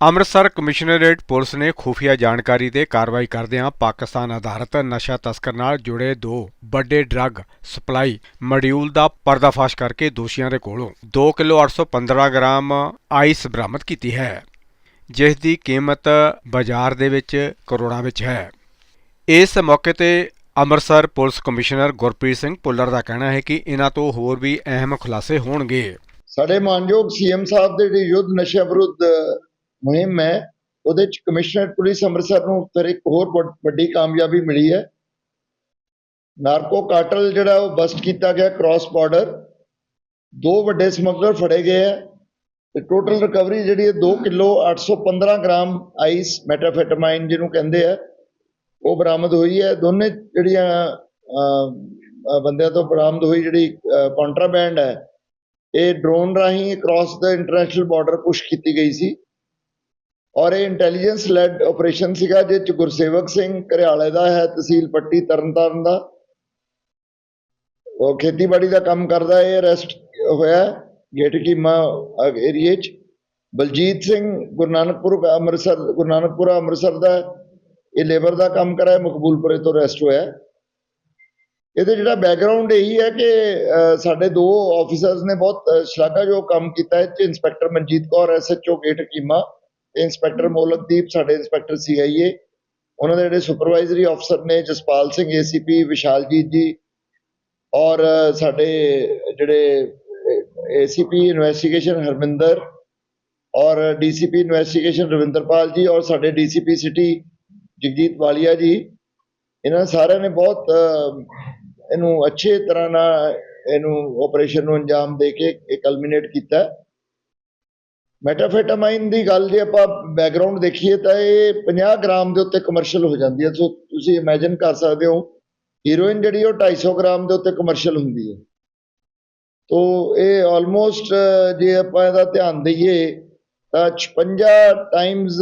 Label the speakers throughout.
Speaker 1: Amritsar commissionerate police ਨੇ ਖੁਫੀਆ ਜਾਣਕਾਰੀ ਤੇ ਕਾਰਵਾਈ ਕਰਦਿਆਂ ਪਾਕਿਸਤਾਨ ਆਧਾਰਿਤ ਨਸ਼ਾ ਤਸਕਰ ਨਾਲ ਜੁੜੇ ਦੋ ਵੱਡੇ ਡਰੱਗ ਸਪਲਾਈ ਮੋਡਿਊਲ ਦਾ ਪਰਦਾਫਾਸ਼ ਕਰਕੇ ਦੋਸ਼ੀਆਂ ਦੇ ਕੋਲੋਂ 2 ਕਿਲੋ 815 ਗ੍ਰਾਮ ਆਈਸ ਬਰਾਮਦ ਕੀਤੀ ਹੈ, ਜਿਸ ਦੀ ਕੀਮਤ ਬਾਜ਼ਾਰ ਦੇ ਵਿੱਚ ਕਰੋੜਾਂ ਵਿੱਚ ਹੈ। ਇਸ ਮੌਕੇ ਤੇ ਅੰਮ੍ਰਿਤਸਰ ਪੁਲਿਸ ਕਮਿਸ਼ਨਰ ਗੁਰਪ੍ਰੀਤ ਸਿੰਘ ਪੁੱਲਰ ਦਾ ਕਹਿਣਾ ਹੈ ਕਿ ਇਹਨਾਂ ਤੋਂ ਹੋਰ ਵੀ ਅਹਿਮ ਖੁਲਾਸੇ ਹੋਣਗੇ।
Speaker 2: ਸਾਡੇ ਮਾਨਯੋਗ ਸੀਐਮ ਸਾਹਿਬ ਦੇ ਯੁੱਧ ਨਸ਼ਾ ਵਿਰੁੱਧ ਮੁਹਿੰਮ ਹੈ। ਉਹਦੇ ਚ ਕਮਿਸ਼ਨਰ ਪੁਲਿਸ ਅੰਮ੍ਰਿਤਸਰ ਨੂੰ ਫਿਰ ਇੱਕ ਹੋਰ ਵੱਡ- ਵੱਡੀ ਕਾਮਯਾਬੀ ਮਿਲੀ ਹੈ। ਨਾਰਕੋ ਕਾਟਲ ਜਿਹੜਾ ਉਹ ਬਸਟ ਕੀਤਾ ਗਿਆ ਕ੍ਰਾਸ ਬਾਰਡਰ ਦੋ ਵੱਡੇ ਸਮਗਲਰ ਫੜੇ ਗਏ ਹੈ। ਤੇ ਟੋਟਲ ਰਿਕਵਰੀ ਜਿਹੜੀ ਹੈ 2 ਕਿਲੋ 815 ਗ੍ਰਾਮ ਆਈਸ ਮੈਟਾਫੈਟਾਮਾਈਨ ਜਿਹਨੂੰ ਕਹਿੰਦੇ ਆ, ਉਹ ਬਰਾਮਦ ਹੋਈ ਹੈ। ਦੋਨੇ ਜਿਹੜੀਆਂ ਬੰਦਿਆਂ ਤੋਂ ਬਰਾਮਦ ਹੋਈ ਜਿਹੜੀ ਕੰਟਰਾਬੈਂਡ ਹੈ, ਇਹ ਡਰੋਨ ਰਾਹੀਂ ਕ੍ਰਾਸ ਦਾ ਇੰਟਰਨੈਸ਼ਨਲ ਬਾਰਡਰ ਪੁਸ਼ ਕੀਤੀ ਗਈ ਸੀ। ਔਰ ਇਹ ਇੰਟੈਲੀਜੈਂਸ ਲੈਡ ਆਪਰੇਸ਼ਨ ਸੀਗਾ ਜਿਸ ਚ ਗੁਰਸੇਵਕ ਸਿੰਘ ਘਰਿਆਲੇ ਦਾ ਹੈ, ਤਹਿਸੀਲ ਪੱਟੀ ਤਰਨਤਾਰਨ ਦਾ। ਉਹ ਖੇਤੀਬਾੜੀ ਦਾ ਕੰਮ ਕਰਦਾ, ਇਹ ਅਰੈਸਟ ਹੋਇਆ ਗੇਟ ਕੀਮਾ ਏਰੀਏ ਚ। ਬਲਜੀਤ ਸਿੰਘ ਗੁਰੂ ਨਾਨਕਪੁਰ ਅੰਮ੍ਰਿਤਸਰ ਗੁਰੂ ਨਾਨਕਪੁਰਾ ਅੰਮ੍ਰਿਤਸਰ ਦਾ ਇਹ ਲੇਬਰ ਦਾ ਕੰਮ ਕਰ ਰਿਹਾ ਮਕਬੂਲਪੁਰੇ ਤੋਂ ਅਰੈਸਟ ਹੋਇਆ। ਇਹਦੇ ਜਿਹੜਾ ਬੈਕਗ੍ਰਾਉਂਡ ਇਹੀ ਹੈ ਕਿ ਸਾਡੇ ਦੋ ਆਫੀਸਰਸ ਨੇ ਬਹੁਤ ਸ਼ਲਾਘਾਯੋਗ ਕੰਮ ਕੀਤਾ। ਹੈ ਤੇ inspector Manjit Kaur SHO gate keema ਤੇ ਇੰਸਪੈਕਟਰ ਮੋਲਕਦੀਪ ਸਾਡੇ ਇੰਸਪੈਕਟਰ ਸੀਆਈਏ। ਉਹਨਾਂ ਦੇ ਜਿਹੜੇ ਸੁਪਰਵਾਈਜ਼ਰੀ ਅਫਸਰ ਨੇ ਜਸਪਾਲ ਸਿੰਘ ਏਸੀਪੀ ਵਿਸ਼ਾਲਜੀਤ ਜੀ ਔਰ ਸਾਡੇ ਜਿਹੜੇ ਏਸੀਪੀ ਇਨਵੈਸਟੀਗੇਸ਼ਨ ਹਰਮਿੰਦਰ ਔਰ ਡੀਸੀਪੀ ਇਨਵੈਸਟੀਗੇਸ਼ਨ ਰਵਿੰਦਰਪਾਲ ਜੀ ਔਰ ਸਾਡੇ ਡੀਸੀਪੀ ਸਿਟੀ ਜਗਜੀਤ ਵਾਲੀਆ ਜੀ। ਇਹਨਾਂ ਸਾਰਿਆਂ ਨੇ ਬਹੁਤ ਇਹਨੂੰ ਅੱਛੇ ਤਰ੍ਹਾਂ ਨਾਲ ਇਹਨੂੰ ਆਪਰੇਸ਼ਨ ਨੂੰ ਅੰਜਾਮ ਦੇ ਕੇ ਇਹ ਕਲਮੀਨੇਟ ਕੀਤਾ। ਮੈਟਾਫੈਟਾਮਾਈਨ ਦੀ ਗੱਲ ਜੇ ਆਪਾਂ ਬੈਕਗ੍ਰਾਉਂਡ ਦੇਖੀਏ ਤਾਂ ਇਹ 50 ਗ੍ਰਾਮ ਦੇ ਉੱਤੇ ਕਮਰਸ਼ੀਅਲ ਹੋ ਜਾਂਦੀ ਹੈ। ਸੋ ਤੁਸੀਂ ਇਮੇਜਿਨ ਕਰ ਸਕਦੇ ਹੋ ਹੀਰੋਇਨ ਜਿਹੜੀ ਉਹ 250 ਗ੍ਰਾਮ ਦੇ ਉੱਤੇ ਕਮਰਸ਼ੀਅਲ ਹੁੰਦੀ ਹੈ। ਤੋ ਇਹ ਆਲਮੋਸਟ ਜੇ ਆਪਾਂ ਇਹਦਾ ਧਿਆਨ ਦਈਏ, ਤਾਂ 56 ਟਾਈਮਸ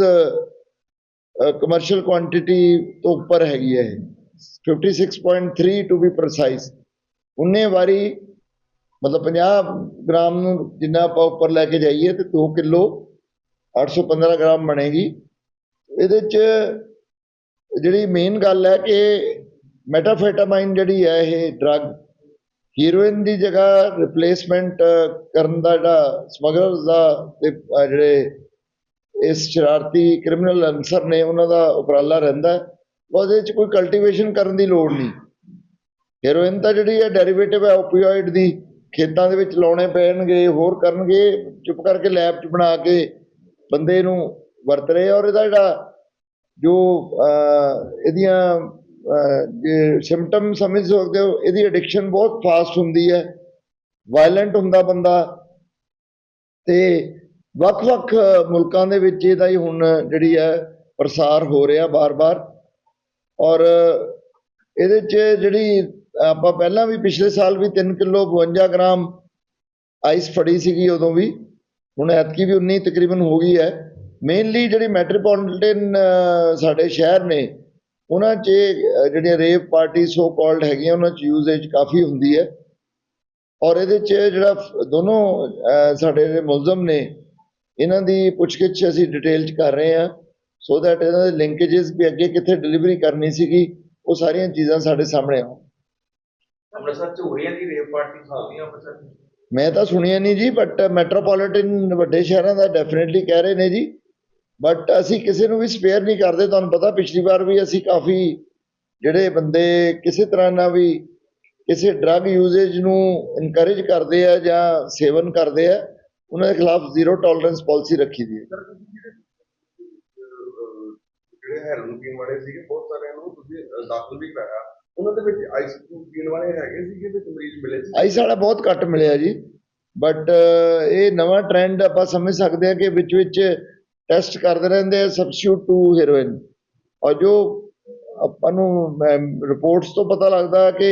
Speaker 2: ਕਮਰਸ਼ੀਅਲ ਕੁਆਂਟੀਟੀ ਤੋਂ ਉੱਪਰ ਹੈਗੀ ਹੈ ਇਹ। 56.3 ਟੂ ਬੀ ਪ੍ਰੀਸਾਈਜ਼ ਉਨੇ ਵਾਰੀ ਮਤਲਬ 50 ਗ੍ਰਾਮ ਨੂੰ ਜਿੰਨਾ ਆਪਾਂ ਉੱਪਰ ਲੈ ਕੇ ਜਾਈਏ ਤੇ 2 ਕਿਲੋ 815 ਗ੍ਰਾਮ ਬਣੇਗੀ। ਇਹਦੇ ਚ ਜਿਹੜੀ ਮੇਨ ਗੱਲ ਹੈ ਕਿ ਮੈਟਾਫੈਟਾਮਾਈਨ ਜਿਹੜੀ ਹੈ ਇਹ ਡਰੱਗ ਹੀਰੋਇਨ ਦੀ ਜਗ੍ਹਾ ਰਿਪਲੇਸਮੈਂਟ ਕਰਨ ਦਾ ਜਿਹੜਾ ਸਮਗਲਰਸ ਦਾ ਤੇ ਜਿਹੜੇ ਇਸ ਸ਼ਰਾਰਤੀ ਕ੍ਰਿਮੀਨਲ ਅਨਸਰ ਨੇ ਉਹਨਾਂ ਦਾ ਉਪਰਾਲਾ ਰਹਿੰਦਾ ਉਹਦੇ ਚ ਕੋਈ ਕਲਟੀਵੇਸ਼ਨ ਕਰਨ ਦੀ ਲੋੜ ਨਹੀਂ। ਹੀਰੋਇਨ ਤਾਂ ਜਿਹੜੀ ਹੈ ਡੈਰੀਵੇਟਿਵ ਹੈ ਓਪੀਓਇਡ ਦੀ। ਖੇਤਾਂ ਦੇ ਵਿੱਚ ਲਾਉਣੇ ਪੈਣਗੇ ਹੋਰ ਕਰਨਗੇ ਚੁੱਪ ਕਰਕੇ ਲੈਬ 'ਚ ਬਣਾ ਕੇ ਬੰਦੇ ਨੂੰ ਵਰਤ ਰਹੇ ਔਰ ਇਹਦਾ ਜਿਹੜਾ ਜੋ ਇਹਦੀਆਂ ਅਹ, ਜੇ ਸਿੰਪਟਮ ਸਮਝ ਸਕਦੇ ਹੋ ਇਹਦੀ ਐਡਿਕਸ਼ਨ ਬਹੁਤ ਫਾਸਟ ਹੁੰਦੀ ਹੈ। ਵਾਇਲੈਂਟ ਹੁੰਦਾ ਬੰਦਾ। ਤੇ ਵੱਖ-ਵੱਖ ਮੁਲਕਾਂ ਦੇ ਵਿੱਚ ਇਹਦਾ ਹੀ ਹੁਣ ਜਿਹੜੀ ਹੈ ਪ੍ਰਸਾਰ ਹੋ ਰਿਹਾ ਬਾਰ-ਬਾਰ। ਔਰ ਇਹਦੇ 'ਚ ਜਿਹੜੀ ਆਪਾਂ ਪਹਿਲਾਂ ਵੀ ਪਿਛਲੇ ਸਾਲ ਵੀ 3 ਕਿਲੋ 52 ਗ੍ਰਾਮ ਆਈਸ ਫੜੀ ਸੀਗੀ ਉਦੋਂ ਵੀ। ਹੁਣ ਐਤਕੀ ਵੀ 19 ਤਕਰੀਬਨ ਹੋ ਗਈ ਹੈ। ਮੇਨਲੀ ਜਿਹੜੀ ਮੈਟਰੋਪੋਲੀਟਨ ਸਾਡੇ ਸ਼ਹਿਰ ਨੇ, ਉਹਨਾਂ 'ਚ ਜਿਹੜੀਆਂ ਰੇਪ ਪਾਰਟੀ ਸੋ ਕਾਲਡ ਹੈਗੀਆਂ, ਉਹਨਾਂ 'ਚ ਯੂਜ਼ੇਜ ਕਾਫੀ ਹੁੰਦੀ ਹੈ। ਔਰ ਇਹਦੇ 'ਚ ਜਿਹੜਾ ਦੋਨੋਂ ਸਾਡੇ ਜਿਹੜੇ ਮੁਲਜ਼ਮ ਨੇ, ਇਹਨਾਂ ਦੀ ਪੁੱਛਗਿੱਛ ਅਸੀਂ ਡਿਟੇਲ 'ਚ ਕਰ ਰਹੇ ਹਾਂ। ਸੋ ਦੈਟ ਇਹਨਾਂ ਦੇ ਲਿੰਕੇजेस ਵੀ ਅੱਗੇ ਕਿੱਥੇ ਡਿਲੀਵਰੀ ਕਰਨੀ ਸੀਗੀ, ਉਹ ਸਾਰੀਆਂ ਚੀਜ਼ਾਂ ਸਾਡੇ ਸਾਹਮਣੇ ਆਉਣ।
Speaker 3: ਅੰਮ੍ਰਿਤਸਰ ਚ ਹੋ ਰਹੀ ਹੈ ਜੀ ਰੇਪ ਪਾਰਟੀ ਚੱਲਦੀਆਂ ਅੰਮ੍ਰਿਤਸਰ ਚ?
Speaker 2: ਮੈਂ ਤਾਂ ਸੁਣਿਆ ਨਹੀਂ ਜੀ ਬਟ ਮੈਟਰੋਪੋਲੀਟਨ ਵੱਡੇ ਸ਼ਹਿਰਾਂ ਦਾ ਡੈਫੀਨਿਟਲੀ ਕਹਿ ਰਹੇ ਨੇ ਜੀ। ਬਟ ਅਸੀਂ ਕਿਸੇ ਨੂੰ ਵੀ ਸਪੇਅਰ ਨਹੀਂ ਕਰਦੇ ਤੁਹਾਨੂੰ ਪਤਾ ਪਿਛਲੀ ਵਾਰ ਵੀ ਅਸੀਂ ਕਾਫੀ ਜਿਹੜੇ ਬੰਦੇ ਕਿਸੇ ਤਰ੍ਹਾਂ ਨਾਲ ਵੀ ਕਿਸੇ ਡਰੱਗ ਯੂਜ਼ੇਜ ਨੂੰ ਇਨਕਰੇਜ ਕਰਦੇ ਆ ਜਾਂ ਸੇਵਨ ਕਰਦੇ ਆ ਉਹਨਾਂ ਦੇ ਖਿਲਾਫ ਜ਼ੀਰੋ ਟੋਲਰੈਂਸ ਪਾਲਿਸੀ ਰੱਖੀ ਦੀ ਹੈ।
Speaker 3: ਜਿਹੜੇ ਹੈਰਨ ਪੀਣ ਵਾਲੇ ਸੀਗੇ ਬਹੁਤ ਸਾਰਿਆਂ ਨੂੰ ਤੁਸੀਂ ਦਾਖਲ ਵੀ ਕਰਾਇਆ। ਉਹਨਾਂ ਦੇ ਵਿੱਚ ਆਈਸ ਪੀਣ ਵਾਲੇ ਹੈਗੇ ਸੀਗੇ ਵਿੱਚ ਮਰੀਜ਼ ਮਿਲੇ ਸੀ।
Speaker 2: ਆਈ ਸਾਡਾ ਬਹੁਤ ਘੱਟ ਮਿਲਿਆ ਜੀ। ਬਟ ਇਹ ਨਵਾਂ ਟ੍ਰੈਂਡ ਆਪਾਂ ਸਮਝ ਸਕਦੇ ਹਾਂ ਕਿ ਵਿੱਚ ਵਿੱਚ ਟੈਸਟ ਕਰਦੇ ਰਹਿੰਦੇ ਆ ਸਬਸਟੀਟਿਊਟ ਟੂ ਹੈਰੋਇਨ ਔਰ ਜੋ ਆਪਾਂ ਨੂੰ ਰਿਪੋਰਟਸ ਤੋਂ ਪਤਾ ਲੱਗਦਾ ਕਿ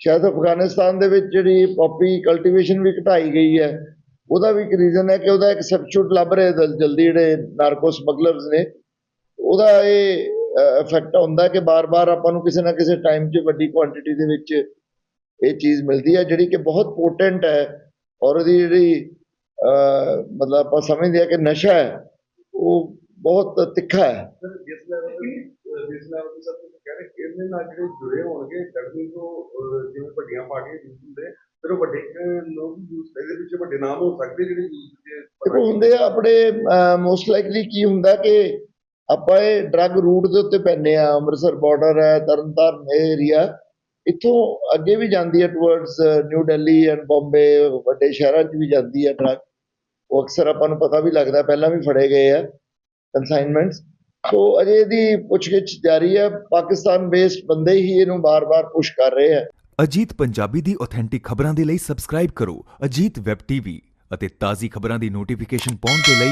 Speaker 2: ਸ਼ਾਇਦ ਅਫਗਾਨਿਸਤਾਨ ਦੇ ਵਿੱਚ ਜਿਹੜੀ ਪੌਪੀ ਕਲਟੀਵੇਸ਼ਨ ਵੀ ਘਟਾਈ ਗਈ ਹੈ, ਉਹਦਾ ਵੀ ਇੱਕ ਰੀਜ਼ਨ ਹੈ ਕਿ ਉਹਦਾ ਇੱਕ ਸਬਸਟੀਟਿਊਟ ਲੱਭ ਰਹੇ ਜਲ- ਜਲਦੀ ਜਿਹੜੇ ਨਾਰਕੋ ਸਮਗਲਰਸ ਨੇ, ਉਹਦਾ ਇਹ ਇਫੈਕਟ ਹੁੰਦਾ ਕਿ ਬਾਰ-ਬਾਰ ਆਪਾਂ ਨੂੰ ਕਿਸੇ ਨਾ ਕਿਸੇ ਟਾਈਮ 'ਚ ਵੱਡੀ ਕੁਆਂਟੀਟੀ ਦੇ ਵਿੱਚ ਇਹ ਚੀਜ਼ ਮਿਲਦੀ ਹੈ ਜਿਹੜੀ ਕਿ ਬਹੁਤ ਪੋਟੈਂਟ ਹੈ ਔਰ ਉਹਦੀ ਜਿਹੜੀ ਮਤਲਬ ਆਪਾਂ ਸਮਝਦੇ ਆ ਕਿ ਨਸ਼ਾ ਹੈ ਉਹ ਬਹੁਤ ਤਿੱਖਾ ਹੈ।
Speaker 3: ਜਿਸ ਲੈਵਲ ਜਿਸ ਲੈਵਲ ਤੇ ਸਰ ਤੁਸੀਂ ਕਹਿ ਰਹੇ ਇਹਦੇ ਨਾਲ ਜਿਹੜੇ ਜੁੜੇ ਹੋਣਗੇ ਅਕੈਡਮੀ ਤੋਂ ਜਿਵੇਂ ਵੱਡੀਆਂ ਪਾਰਟੀਆਂ ਯੂਜ਼ ਹੁੰਦੇ ਫਿਰ ਉਹ ਵੱਡੇ ਲੋਕ ਯੂਜ਼ ਇਹਦੇ ਵਿੱਚ ਵੱਡੇ ਨਾਮ ਹੋ ਸਕਦੇ ਜਿਹੜੇ ਯੂਜ਼ ਦੇ
Speaker 2: ਦੇਖੋ ਹੁੰਦੇ ਆ ਆਪਣੇ ਮੋਸਟ ਲਾਈਕਲੀ ਕੀ ਹੁੰਦਾ ਕਿ ਆਪਾਂ ਇਹ ਡਰੱਗ ਰੂਟ ਦੇ ਉੱਤੇ ਪੈਨੇ ਆ ਅੰਮ੍ਰਿਤਸਰ ਬਾਰਡਰ ਹੈ, ਤਰਨਤਾਰਨ ਏਰੀਆ ਇੱਥੋਂ ਅੱਗੇ ਵੀ ਜਾਂਦੀ ਹੈ towards New Delhi and Bombay ਵੱਡੇ ਸ਼ਹਿਰਾਂ 'ਚ ਵੀ ਜਾਂਦੀ ਹੈ ਡਰੱਗ ਉਹ ਅਕਸਰ ਆਪਾਂ ਨੂੰ ਪਤਾ ਵੀ ਲੱਗਦਾ, ਪਹਿਲਾਂ ਵੀ ਫੜੇ ਗਏ ਆ ਕਨਸਾਈਨਮੈਂਟਸ ਸੋ ਅਜੇ ਇਹਦੀ ਪੁੱਛਗਿੱਛ ਜਾਰੀ ਹੈ। ਪਾਕਿਸਤਾਨ ਬੇਸਡ ਬੰਦੇ ਹੀ ਇਹਨੂੰ ਬਾਰ-ਬਾਰ ਪੁਸ਼ ਕਰ ਰਹੇ ਆ
Speaker 4: ਅਜੀਤ ਪੰਜਾਬੀ ਦੀ ਆਥੈਂਟਿਕ ਖਬਰਾਂ ਦੇ ਲਈ ਸਬਸਕ੍ਰਾਈਬ ਕਰੋ ਅਜੀਤ ਵੈਬ ਟੀਵੀ ਅਤੇ ਤਾਜ਼ੀ ਖਬਰਾਂ ਦੀ ਨੋਟੀਫਿਕੇਸ਼ਨ ਪਾਉਣ ਦੇ ਲਈ